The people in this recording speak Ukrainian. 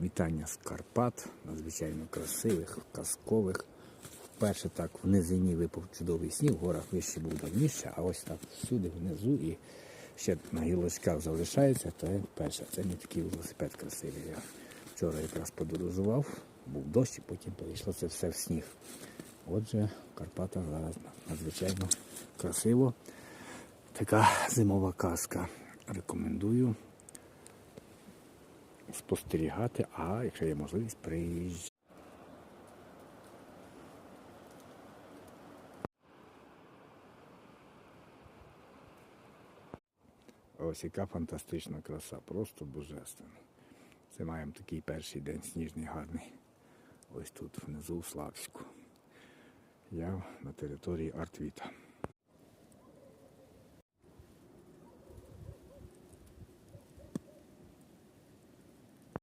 Вітання з Карпат, надзвичайно красивих, казкових. Вперше так в низині випав чудовий сніг, в горах вище був давніше, а ось так всюди внизу і ще на гілочках залишається, то вперше. Це не такий велосипед красивий. Я вчора якраз подорожував, був дощ, і потім перейшло це все в сніг. Отже, в Карпатах зараз надзвичайно красиво. Така зимова казка. Рекомендую спостерігати, а якщо є можливість, приїжджати. Ось яка фантастична краса, просто божественна. Це маємо такий перший день сніжний гарний. Ось тут внизу у Славську. Я на території Артвіта.